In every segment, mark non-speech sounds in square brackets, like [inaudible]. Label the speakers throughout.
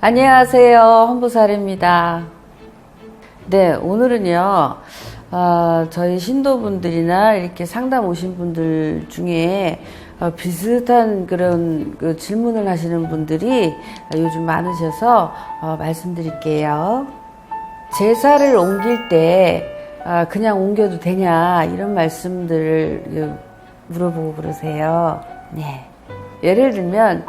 Speaker 1: 안녕하세요. 헌부살입니다. 네, 오늘은요, 어, 저희 신도분들이나 이렇게 상담 오신 분들 중에 어, 비슷한 그런 그 질문을 하시는 분들이 요즘 많으셔서 어, 말씀드릴게요. 제사를 옮길 때 아, 그냥 옮겨도 되냐 이런 말씀들을 그, 물어보고 그러세요. 네. 예를 들면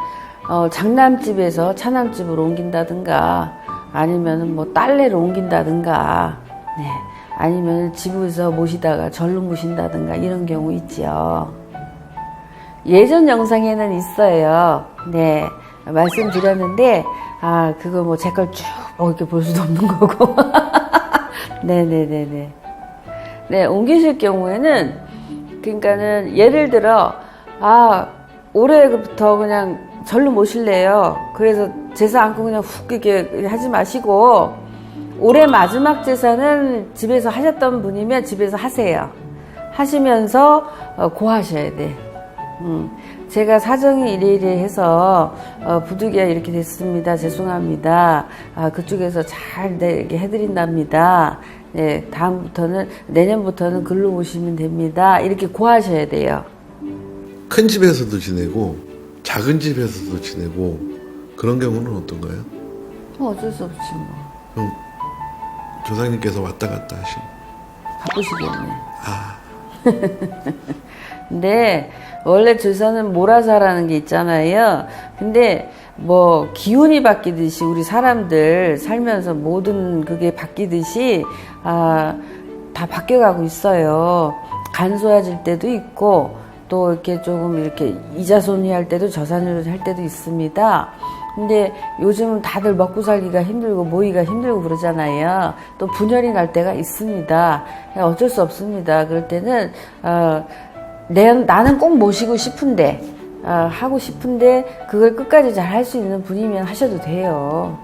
Speaker 1: 어, 장남집에서 차남집으로 옮긴다든가 아니면 뭐 딸내로 옮긴다든가 네. 아니면 집에서 모시다가 절로 모신다든가 이런 경우 있죠. 예전 영상에는 있어요. 네. 말씀드렸는데, 아, 그거 뭐 제 걸 쭉 이렇게 볼 수도 없는 거고. 네네네네. [laughs] 네, 옮기실 경우에는, 그러니까는 예를 들어, 아, 올해부터 그냥 절로 모실래요. 그래서 제사 안고 그냥 훅 이렇게 하지 마시고, 올해 마지막 제사는 집에서 하셨던 분이면 집에서 하세요. 하시면서 어, 고하셔야 돼. 음, 제가 사정이 이래이래 해서 어, 부득이야 이렇게 됐습니다. 죄송합니다. 아, 그쪽에서 잘 네, 이렇게 해드린답니다. 네, 다음부터는 내년부터는 글로 오시면 됩니다. 이렇게 고하셔야 돼요.
Speaker 2: 큰 집에서도 지내고 작은 집에서도 지내고 그런 경우는 어떤가요?
Speaker 1: 뭐 어쩔 수 없지 뭐.
Speaker 2: 그럼 조상님께서 왔다 갔다 하시고
Speaker 1: 바쁘시겠네.
Speaker 2: 아 [laughs]
Speaker 1: 근데 원래 조사는 몰아사라는 게 있잖아요. 근데 뭐 기운이 바뀌듯이 우리 사람들 살면서 모든 그게 바뀌듯이 아, 다 바뀌어가고 있어요. 간소해질 때도 있고 또 이렇게 조금 이렇게 이자손이 할 때도 저산을 할 때도 있습니다. 근데 요즘은 다들 먹고 살기가 힘들고 모이가 힘들고 그러잖아요. 또 분열이 날 때가 있습니다. 어쩔 수 없습니다. 그럴 때는 어, 내, 나는 꼭 모시고 싶은데 어, 하고 싶은데 그걸 끝까지 잘 할 수 있는 분이면 하셔도 돼요.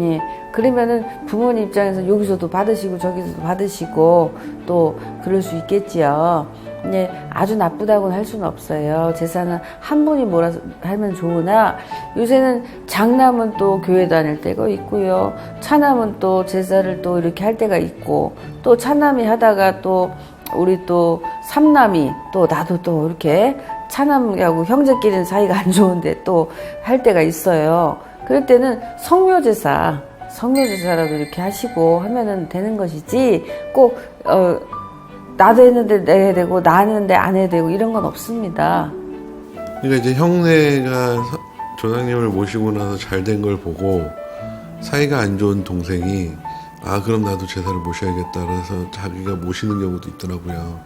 Speaker 1: 예. 그러면은 부모님 입장에서 여기서도 받으시고 저기서도 받으시고 또 그럴 수 있겠지요. 네, 아주 나쁘다고는 할 수는 없어요. 제사는 한 분이 몰아서 하면 좋으나 요새는 장남은 또 교회 다닐 때가 있고요. 차남은 또 제사를 또 이렇게 할 때가 있고 또 차남이 하다가 또 우리 또 삼남이 또 나도 또 이렇게 차남하고 형제끼리는 사이가 안 좋은데 또 할 때가 있어요. 그럴 때는 성묘제사, 성묘제사라도 이렇게 하시고 하면은 되는 것이지 꼭, 어, 나도 했는데 내야 되고 나 했는데 안 해야 되고 이런 건 없습니다.
Speaker 2: 그러니까 이제 형네가 서- 조상님을 모시고 나서 잘 된 걸 보고 사이가 안 좋은 동생이 아 그럼 나도 제사를 모셔야겠다 그래서 자기가 모시는 경우도 있더라고요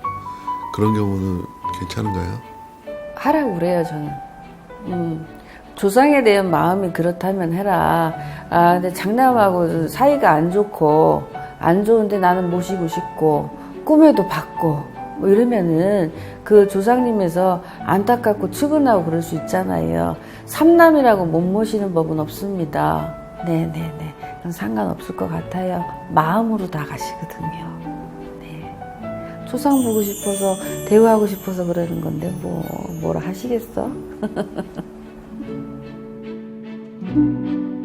Speaker 2: 그런 경우는 괜찮은가요?
Speaker 1: 하라고 그래요, 저는. 음, 조상에 대한 마음이 그렇다면 해라. 아, 근데 장남하고 사이가 안 좋고, 안 좋은데 나는 모시고 싶고, 꿈에도 받고, 뭐 이러면은 그 조상님에서 안타깝고 측은하고 그럴 수 있잖아요. 삼남이라고 못 모시는 법은 없습니다. 네네네. 상관없을 것 같아요. 마음으로 다 가시거든요. 네. 초상 보고 싶어서 대우하고 싶어서 그러는 건데 뭐 뭐라 하시겠어? [laughs]